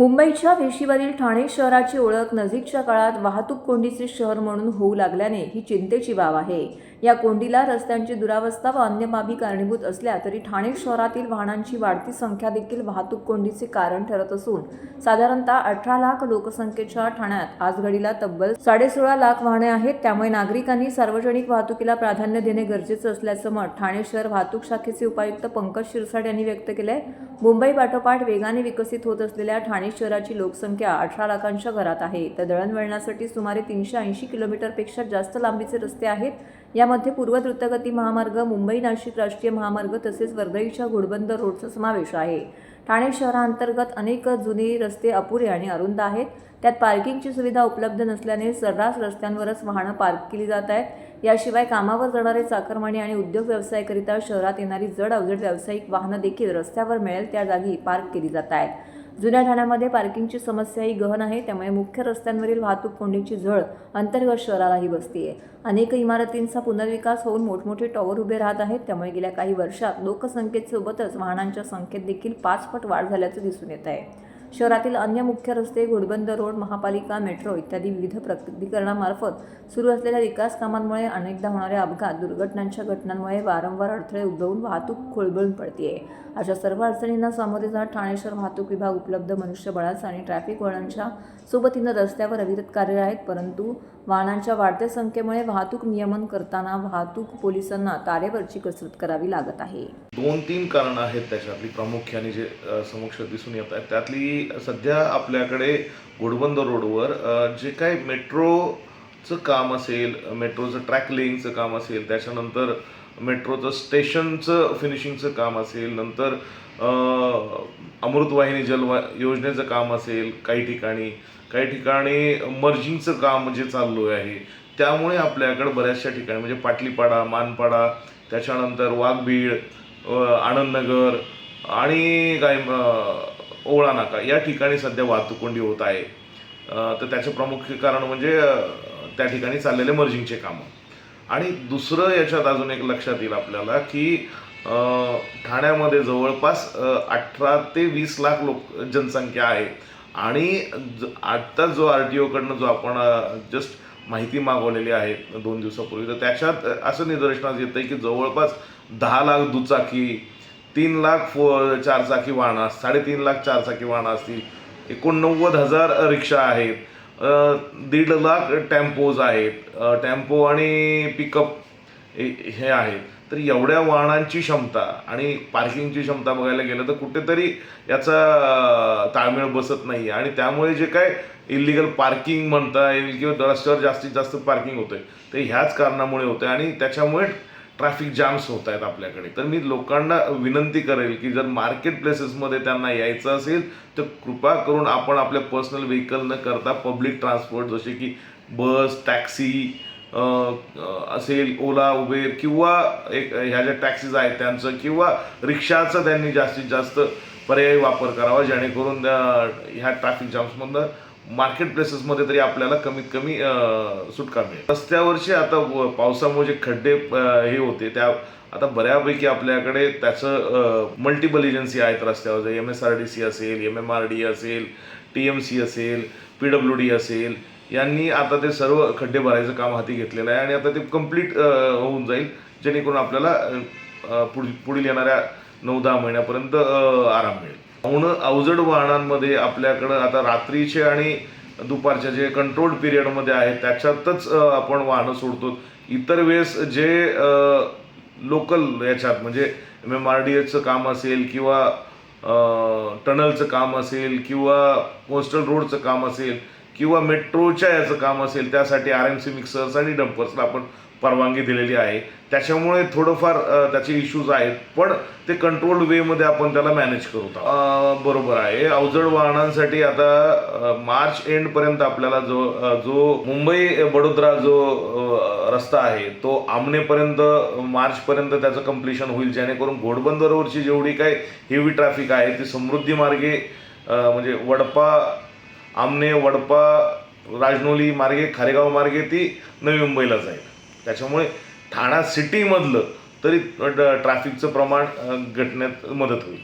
मुंबईच्या वेशीवरील ठाणे शहराची ओळख नजीकच्या काळात वाहतूक कोंडीचे शहर म्हणून होऊ लागल्याने ही चिंतेची बाब आहे. या कोंडीला रस्त्यांची दुरावस्था व अन्य बाबी कारणीभूत असल्या तरी ठाणे शहरातील वाहनांची वाढती संख्या देखील वाहतूक कोंडीचे कारण ठरत असून साधारणतः अठरा लाख लोकसंख्येच्या ठाण्यात आज घडीला तब्बल साडेसोळा लाख वाहने आहेत. त्यामुळे नागरिकांनी सार्वजनिक वाहतुकीला प्राधान्य देणे गरजेचं असल्याचं मत ठाणे शहर वाहतूक शाखेचे उपायुक्त पंकज शिरसाट यांनी व्यक्त केलंय. मुंबई पाठोपाठ वेगाने विकसित होत असलेल्या ठाणे शहराची लोकसंख्या अठरा लाखांच्या घरात आहे. तर दळणवळणासाठी सुमारे तीनशे ऐंशी किलोमीटरपेक्षा जास्त लांबीचे रस्ते आहेत. यामध्ये पूर्व द्रुतगती महामार्ग मुंबई नाशिक राष्ट्रीय महामार्ग तसेच वर्दळीच्या घोडबंदर रोडचा समावेश आहे. ठाणे शहराअंतर्गत अनेक जुने रस्ते अपुरे आणि अरुंद आहेत. त्यात पार्किंगची सुविधा उपलब्ध नसल्याने सर्रास रस्त्यांवरच वाहनं पार्क केली जात आहेत. याशिवाय कामावर जाणारे चाकरमानी आणि उद्योग व्यवसायाकरिता शहरात येणारी जड अवजड व्यावसायिक वाहनं देखील रस्त्यावर मिळेल त्या जागी पार्क केली जात आहेत. जुन्या ठाण्यामध्ये पार्किंगची समस्या ही गहन आहे त्यामुळे मुख्य रस्त्यांवरील वाहतूक कोंडीची झळ अंतर्गत शहरालाही बसतीये. अनेक इमारतींचा पुनर्विकास होऊन मोठमोठे टॉवर उभे राहत आहेत त्यामुळे गेल्या काही वर्षात लोकसंख्येसोबतच वाहनांच्या संख्येत देखील पाचपट वाढ झाल्याचं दिसून येत आहे. शहरातील अन्य मुख्य रस्ते घोडबंदर रोड महापालिका मेट्रो इत्यादी विविध प्राधिकरणामार्फत सुरू असलेल्या विकास कामांमुळे अनेकदा होणारे अपघात दुर्घटनांच्या घटनांमुळे वारंवार अडथळे उद्भवून वाहतूक खोळबळून पडते अशा सर्व अडचणींना सामोरे जात ठाणे शहर वाहतूक विभाग उपलब्ध मनुष्यबळाचा आणि ट्रॅफिक वळणांच्या सोबतीनं रस्त्यावर अविरत कार्य आहेत परंतु वाहनांच्या वाढत्या संख्येमुळे वाहतूक नियमन करताना वाहतूक पोलिसांना तारेवरची कसरत करावी लागत आहे. दोन तीन कारणं आहेत त्याच्यातली प्रामुख्याने जे समक्ष दिसून येत आहेत. त्यातली सध्या आपल्याकडे घोडबंदर रोडवर जे काही मेट्रोचं काम असेल मेट्रोचं ट्रॅक लेईंगचं काम असेल त्याच्यानंतर मेट्रोचं स्टेशनचं फिनिशिंगचं काम असेल नंतर अमृतवाहिनी जलवा योजनेचं काम असेल काही ठिकाणी काही ठिकाणी मर्जिंगचं काम जे चाललो आहे त्यामुळे आपल्याकडे बऱ्याचशा ठिकाणी म्हणजे पाटलीपाडा मानपाडा त्याच्यानंतर वाघबीळ आनंदनगर आणि काय ओवळा नाका. या ठिकाणी सध्या वाहतूक कोंडी होत आहे. तर त्याचं प्रमुख कारण म्हणजे त्या ठिकाणी चाललेले मर्जिंगचे कामं. आणि दुसरं याच्यात अजून एक लक्षात येईल आपल्याला की ठाण्यामध्ये जवळपास अठरा ते वीस लाख लोक जनसंख्या आहे. आणि ज- आत्ता जो आर टी ओकडनं जो आपण जस्ट माहिती मागवलेली आहे दोन दिवसापूर्वी तर त्याच्यात असं निदर्शनास येतं आहे की जवळपास दहा लाख दुचाकी तीन लाख फो चारचाकी वाहनं साडेतीन लाख चारचाकी वाहनं असतील एकोणनव्वद हजार रिक्षा आहेत दीड लाख टेम्पोज आहेत टेम्पो आणि पिकअप हे आहेत. तर एवढ्या वाहनांची क्षमता आणि पार्किंगची क्षमता बघायला गेलं तर कुठेतरी याचा ताळमेळ बसत नाही आणि त्यामुळे जे काय इलिगल पार्किंग म्हणता येईल किंवा रस्त्यावर जास्तीत जास्त पार्किंग होतंय ते ह्याच कारणामुळे होतंय. आणि त्याच्यामुळे ट्रॅफिक जॅम्स होत आहेत आपल्याकडे. तर मी लोकांना विनंती करेल की जर मार्केट प्लेसेसमध्ये त्यांना यायचं असेल तर कृपा करून आपण आपल्या पर्सनल व्हेकल न करता पब्लिक ट्रान्सपोर्ट जसे की बस टॅक्सी असेल ओला उबेर किंवा एक ह्या ज्या टॅक्सीज आहेत त्यांचं किंवा रिक्षाचा त्यांनी जास्तीत जास्त पर्यायी वापर करावा जेणेकरून ह्या ट्रॅफिक जाम्समधनं मार्केट प्लेसेसमध्ये तरी आपल्याला कमीत कमी सुटका मिळेल. रस्त्यावरचे आता पावसामुळे जे खड्डे हे होते त्या आता बऱ्यापैकी आपल्याकडे त्याचं मल्टिपल एजन्सी आहेत रस्त्यावर. M S R D C असेल एम एम आर डी असेल टी एम सी असेल पी डब्ल्यू डी असेल यांनी आता ते सर्व खड्डे भरायचं काम हाती घेतलेलं आहे आणि आता ते कंप्लीट होऊन जाईल जेणेकरून आपल्याला पुढील येणाऱ्या नऊ दहा महिन्यापर्यंत आराम मिळेल. पाहुणं अवजड वाहनांमध्ये आपल्याकडं आता रात्रीचे आणि दुपारच्या जे कंट्रोल पिरियडमध्ये आहे त्याच्यातच आपण वाहनं सोडतो. इतर वेळेस जे लोकल याच्यात म्हणजे एम एम आर डी एचं काम असेल किंवा टनलचं काम असेल किंवा कोस्टल रोडचं काम असेल किंवा मेट्रोच्या याचं काम असेल त्यासाठी आर एम सी मिक्सर्स आणि डंपर्सला आपण परवानगी दिलेली आहे. त्याच्यामुळे थोडंफार त्याचे इश्यूज आहेत. पण ते कंट्रोल्ड वेमध्ये आपण त्याला मॅनेज करू बरोबर आहे. अवजड वाहनांसाठी आता मार्च एंडपर्यंत आपल्याला जो जो मुंबई बडोदरा जो रस्ता आहे तो आमनेपर्यंत मार्चपर्यंत त्याचं कम्प्लिशन होईल. जेणेकरून घोडबंदरवरची जेवढी काय हेवी ट्रॅफिक आहे ती समृद्धी मार्गे म्हणजे वडपा आमने वडपा राजनोली मार्गे खारेगाव मार्गे ती नवी मुंबईला जाईल. त्याच्यामुळे ठाणा सिटीमधलं तरी ट्रॅफिकचं प्रमाण घटण्यात मदत होईल.